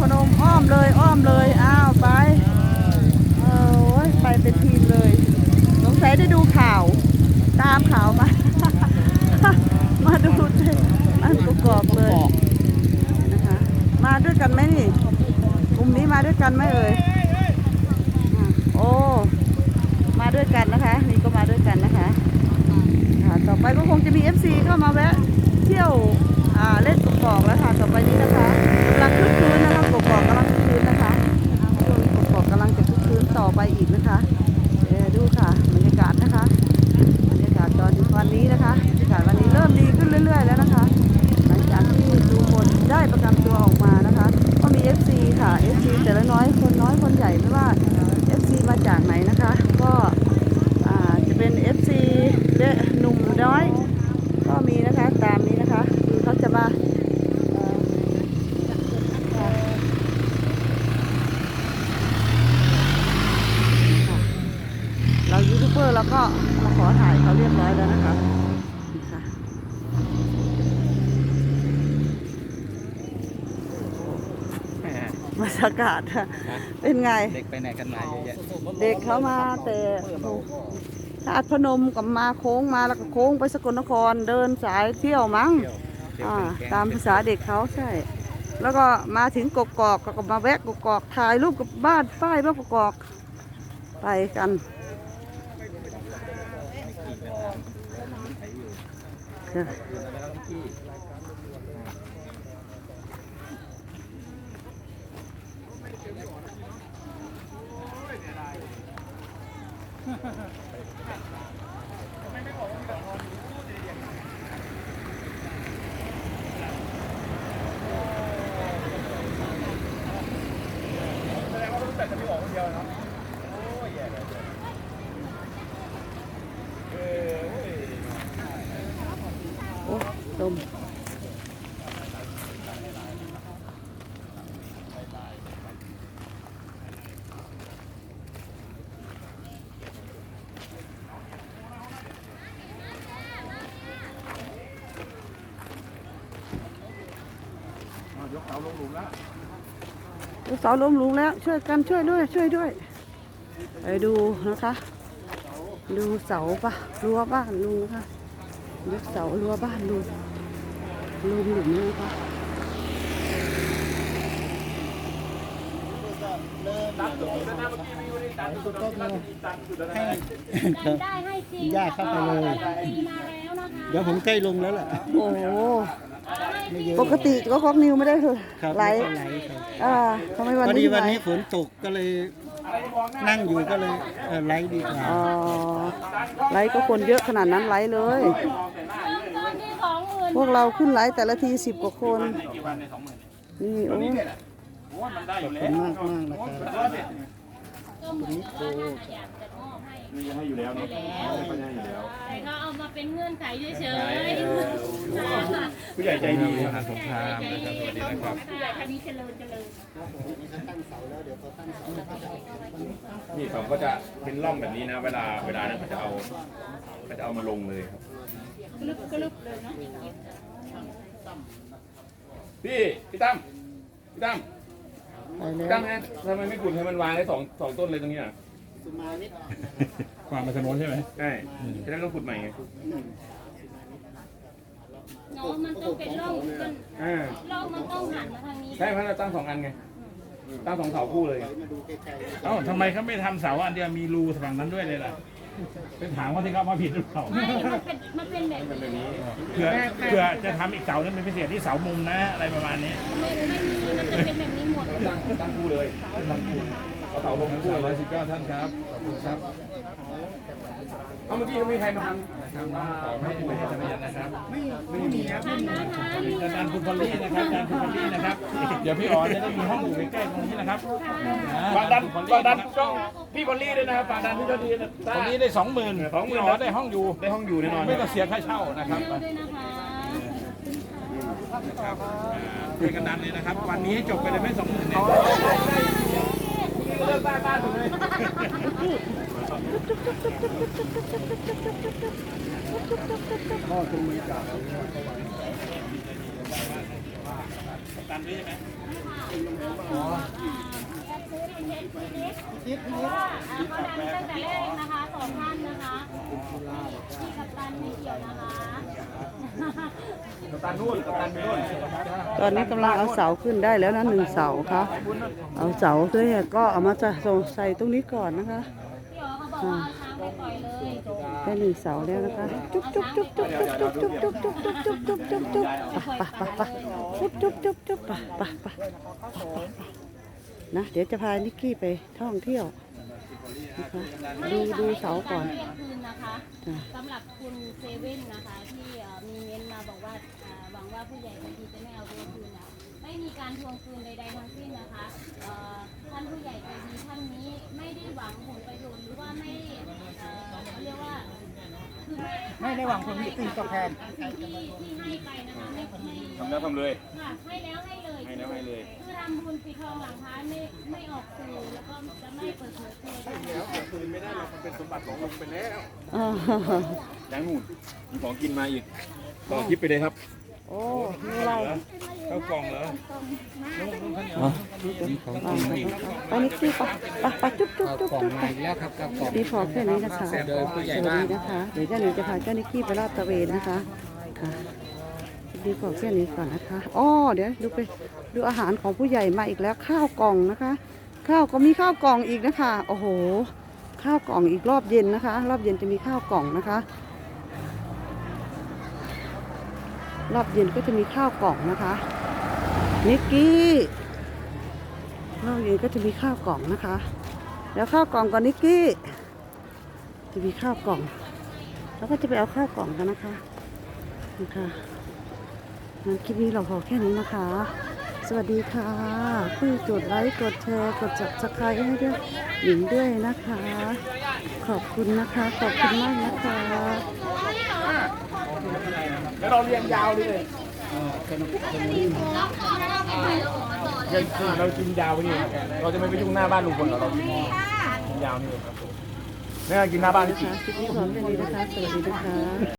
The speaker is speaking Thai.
พนมอ้อมเลยอ้อมเลยอ้าวไปเออไปเป็นทีมเลยสงสัยได้ดูข่าว ตามข่าวมา มาดูอันประกอบเลยนะคะมาด้วยกันไหมนี่กลุ่มนี้มาด้วยกันไหมเอ่ยโอ้มาด้วยกันนะคะ นี่ก็มาด้วยกันนะคะต่อไปก็คงจะมี FC เข้ามาแวะเที่ยวเล่นกบกอกแล้วค่ะต่อไปนี้นะคะกำลังคึกคืนนะคะกบกอกกำลังคึกคืนนะคะช่วงนี้กบกอกกำลังจะคึกคืนต่อไปอีกนะคะเออดูค่ะบรรยากาศนะคะ บรรยากาศตอนวันนี้นะคะบรรยากาศวันนี้เริ่มดีขึ้นเรื่อยๆแล้วนะคะ หลังจากที่ดูคนได้ประกันตัวออกมานะคะ ก็มี FC ค่ะ FC แต่ละน้อยคนน้อยคนใหญ่ไม่ว่า FC มาจากไหนนะคะ ก็อ่าจะเป็น FC เด็กหนุ่มน้อย ก็มีนะคะตามนี้นะคะคือเขาจะมาเอ่อค่ะค่ะเรายูทูบเบอร์เราก็มาขอถ่ายเขาเรียบร้อยแล้วนะคะนี่ค่ะ บรรยากาศค่ะเป็นไง เด็กไปไหนกันมาเยอะแยะเด็กเขามาแต่ธาตุพนมกับมาโค้งมาแล้วก็โค้งไปสกลนครเดินสายเที่ยวมั้งเที่ยวเที่ยวอ่าเป็นแก๊งตามภาษาเด็กเขาใช่ แล้วก็มาถึงกกอกก็มาแวะกกอกถ่ายรูปกับบ้านป้ายบ้านกกอกไปกัน ค่ะโอ้ลมยกเสาลงหลุมแล้วยกเสาลงหลุมแล้ว ช่วยกันช่วยด้วย ช่วยด้วยไปดูนะคะ ดูเสาปะรั้วบ้านลุงนะคะ ยกเสารั้วบ้านลุงลุงหลุมนะคะได้ให้จริงย่าเข้าไปเลย เดี๋ยวผมใกล้ลงแล้วล่ะ โอ้ปกติก็คอกนิวไม่ได้เลยครับไหลอ่าทำไมวันพอดีนี้วันนี้ฝนตกก็เลย นั่งอยู่ก็เลยเออไลฟ์ดีกว่าอ๋อไหลก็คนเยอะขนาดนั้นไหลเลยเริ่มต้นที่สองหมื่นพวกเราขึ้นไหลแต่ละทีสิบกว่าคนนี่โอ้ขอบคุณมากมากนะครับ ก็เหมือนกับว่าน่าอาจะอยากจะมอบให้ยังให้อยู่แล้วเนาะยังให้อยู่แล้วใช่เขาเอามาเป็นเงื่อนไขเฉยๆผู้ใหญ่ใจดีๆสงครามนะครับสวัสดีนะครับผู้ใหญ่ท่านนี้เจริญเจริญนี่เขาก็จะเป็นร่องแบบนี้นะ เวลาเวลานั้นเขาจะเอาเขาจะเอามาลงเลยครับกลึบกลึบเลยเนาะพี่พี่ตั้มพี่ตั้ม ไปพี่แล้ตั้วมฮะทำไมไม่ขุดให้มันวางได้สองสองต้นเลยตรงนี้อะความเป็นถนนใช่ไหมใช่จะได้ต้องขุดใหม่ไงเนาะมันต้องเป็นร่องมันอ่าร่องมันต้องหันมาทางนี้ ใช่เพราะเราตั้งสองอันไง ตั้งสองเสาคู่เลย เอ้าทำไมเขาไม่ทำเสาอันเดียวมีรูฝั่งนั้นด้วยเลยล่ะเป็นถามว่าที่เขามาผิดหรือเปล่าไม่ มันเป็น มันเป็นแบบแบบนี้นี้ เผื่อเผื่อจะทำอีกเสานึงเป็นพิเศษที่เสามุมนะอะไรประมาณนี้ ไม่ไม่มีมันจะเป็นแบบนี้หมด ตั้งตั้งคู่เลยตั้งคู่เอาเสาลงคู่เลยสิบเก้าท่านครับ ขอบคุณครับเอาเมื่อกี้ก็มีใครมาททำน้องขอไม่ไม่ให้ทะเบียนนะครับำไม่มีครับทานนะทานอาจารย์คุณพอลลี่นะครับอาจารย์คุณพอลลี่นะครับ เดี๋ยวพี่อ๋อจะได้มีห้องอยู่ใกล้ๆตรงนี้นะครับฝากดันฝากดันช่องพี่บอลลี่ด้วยนะครับฝากดันพี่บอลลี่นะตรงนี้ได้สองหมื่นสองหมื่นพี่อ๋อได้ห้องอยู่ ได้ห้องอยู่แน่นอน ไม่ต้องเสียค่าเช่านะครับด้วยนะคะครับ ช่วยกันดันเลยนะครับ วันนี้ให้จบไปเลยไม่สองหมื่นเนี่ยเลิกบ้านบ้านผมเลยคตันด้วยใช่ไหม คิดคิดว่าเขาดังตั้งแต่แรกนะคะสองท่านนะคะพี่กัปตันไม่เกี่ยวนะคะกัปตันนู่นกัปตันไปนู่นตอนนี้กำลังเอาเสาขึ้นได้แล้วนะหนึ่งเสาค่ะเอาเสาด้วยก็เอามาจะใส่ตรงนี้ก่อนนะคะพี่อ๋อเขาบอกว่าเอาช้างไปปล่อยเลยได้หนึ่งเสาแล้วนะคะจุ๊บจุ๊บจุ๊บจุ๊บจุ๊บจุ๊บจุ๊บจุ๊บจุ๊บจุ๊บจุ๊บจุ๊บจุ๊บไปไปไปจุ๊บจุ๊บจุ๊บจุ๊บไปไปไป นะเดี๋ยวจะพานิกกี้ไปท่องเที่ยวนะคะดูดูเสาก่อนไม่มีารเรียกคืนนะคะจ้ะสำหรับคุณเซเว่นนะคะที่เอ่อมีเม้นต์มาบอกว่าเอ่อหวังว่าผู้ใหญ่บางทีจะไม่เอาเรียกคืนนะไม่มีการทวงคืนใดๆทั้งสิ้นนะคะเอ่อท่านผู้ใหญ่ใจดีท่านนี้ไม่ได้หวังผลประโยชน์หรือว่าไม่เอ่อเขาเรียกว่าคือ ไม่ไม่ได้หวังผลสิ่งตอบแทนสิ่งที่ที่ให้ไปนะคะไม่ไม่ทำแล้วทำเลย ค่ะให้แล้วให้เลยให้แล้วให้เลย คือทำบุญปิดทองหลังพระไม่ไม่ออกสื่อแล้วก็จะไม่เปิดเผยตัวคืนไม่ได้หรอกมันเป็นสมบัติของลุงไปแล้ว อ่ายังนู่นมีของกินมาอีกต่อคลิปไปเลยครับ โอ้มีอะไรเข้ากล่องเหรอไปนิกกี้ไปไปไปจุ๊บจุ๊บจุ๊บจุ๊บไปแล้วครับกับกล่องดีพอแค่นี้นะคะสโดยผู้ใหญ่วัสบ้านดีนะคะ เดี๋ยวเจ้าหนูจะพาเจ้านิกกี้ไปลาดตระเวนนะคะค่ะดีพอแค่นี้ก่อนนะคะอ๋อเดี๋ยวดูไปดูอาหารของผู้ใหญ่มาอีกแล้วข้าวกล่องนะคะ ข้าวก็มีข้าวกล่องอีกนะคะ โอ้โห ข้าวกล่องอีกรอบเย็นนะคะ รอบเย็นจะมีข้าวกล่องนะคะ รอบเย็นก็จะมีข้าวกล่องนะคะนิกกี้รอบเย็นก็จะมีข้าวกล่องนะคะแล้วข้าวกล่องก่อนนิกกี้จะมีข้าวกล่องแล้วก็จะไปเอาข้าวกล่องกันนะคะนี่ค่ะงั้นคลิปนี้เราพอแค่นี้นะคะ สวัสดีค่ะคุยกดไลค์กดแชร์กดจับสไครให้ด้วยหญิงด้วยนะคะ ขอบคุณนะคะ ขอบคุณมากนะคะ เราเรียงยาวเลยเรากินยาวไปนี่เราจะไม่ไปยุ่งหน้าบ้านลุงพลเหรอเรากินยาวนี่เลยครับผมไม่กินหน้าบ้านที่ คลิปนี้ขอแค่นี้นะคะ สวัสดีนะคะ